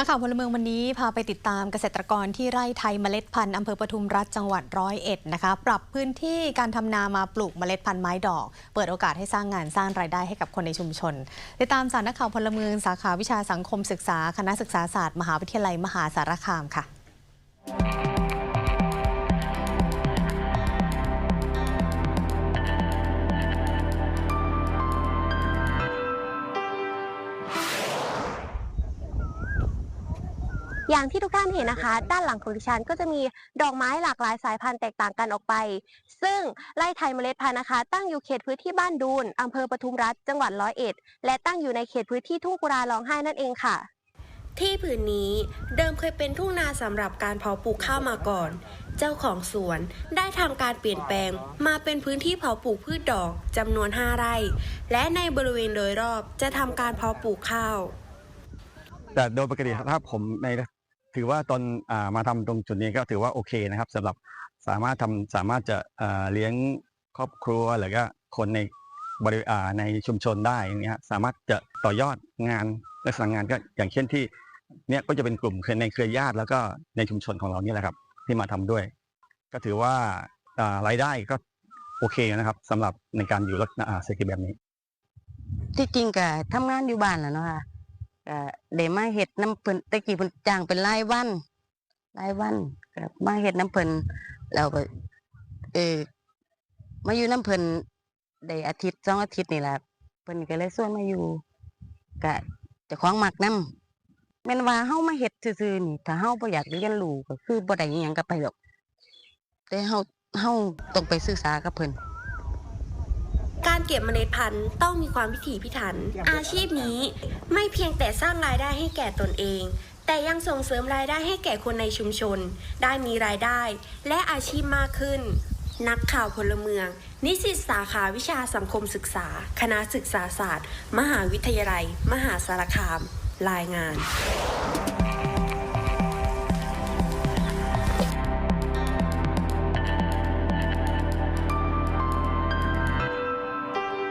นักข่าวพลเมืองวันนี้พาไปติดตามเกษตรกรที่ไร่ไทยเมล็ดพันธุ์อำเภอปทุมรัฐจังหวัดร้อยเอ็ดนะคะปรับพื้นที่การทำนามาปลูกเมล็ดพันธุ์ไม้ดอก เปิดโอกาสให้สร้างงานสร้างรายได้ให้กับคนในชุมชน ติดตามสารนักข่าวพลเมืองสาขาวิชาสังคมศึกษา คณะศึกษาศาสตร์ มหาวิทยาลัยมหาสารคามค่ะ อย่างที่ทุกท่านเห็นนะคะ ด้านหลังของดิฉันก็จะมีดอกไม้หลากหลายสายพันธุ์แตกต่างกันออกไป ซึ่งไร่ไทยเมล็ดพันธุ์นะคะ ตั้งอยู่เขตพื้นที่บ้านดูนอำเภอปทุมรัฐจังหวัดร้อยเอ็ด และตั้งอยู่ในเขตพื้นที่ทุ่งกุราร้องไห้นั่นเองค่ะ ที่ผืนนี้เดิมเคยเป็นทุ่งนาสำหรับการเพาะปลูกข้าวมาก่อน เจ้าของสวนได้ทำการเปลี่ยนแปลง มาเป็นพื้นที่เพาะปลูกพืชดอกจำนวน 5 ไร่ และในบริเวณโดยรอบจะทำการเพาะปลูกข้าวแต่โดยปกติถ้าผมใน ถือว่าตอนอ่ามาทำตรงจุดนี้ก็ถือว่าโอเคนะครับสำหรับสามารถทำสามารถจะอ่าเลี้ยงครอบครัวหรือก็คนในบริอ่าในชุมชนได้อย่างเงี้ยสามารถจะต่อยอดงานแลักษณะงานก็อย่างเช่นที่เนี่ยก็จะเป็นกลุ่มในเครือญาติแล้วก็ในชุมชนของเรานี่แหละครับ ที่มาทำด้วย ก็ถือว่าอ่ารายได้ก็โอเคนะครับสำหรับในการอยู่ลักษณะอ่าเศรษฐกิจแบบนี้ ที่จริงก็ทำงานอยู่บ้านแหละเนาะค่ะ ก็ได้มาเฮ็ดน้ำเพิ่นตะกี้เพิ่นจ้างเป็นรายวันรายวันก็มาเฮ็ดน้ำเพิ่นแล้วก็ เออมาอยู่น้ำเพิ่นได้อาทิตย์สองอาทิตย์นี่แหละเพิ่นก็เลยชวนมาอยู่ก็จะคล้องหมักนํแม่นว่าเฮามาเฮ็ดซื่อๆนี่ถ้าเฮาบ่อยากเรียนรู้ก็คือบ่ได้อิหยังก็ไปหรอกแต่เฮาเฮาต้องไปศึกษากับเพิ่น การเก็บเมล็ดพันธุ์ต้องมีความพิถีพิถัน อาชีพนี้ไม่เพียงแต่สร้างรายได้ให้แก่ตนเอง แต่ยังส่งเสริมรายได้ให้แก่คนในชุมชน ได้มีรายได้ และอาชีพมากขึ้น นักข่าวพลเมือง นิสิตสาขาวิชาสังคมศึกษา คณะศึกษาศาสตร์ มหาวิทยาลัย มหาสารคาม รายงาน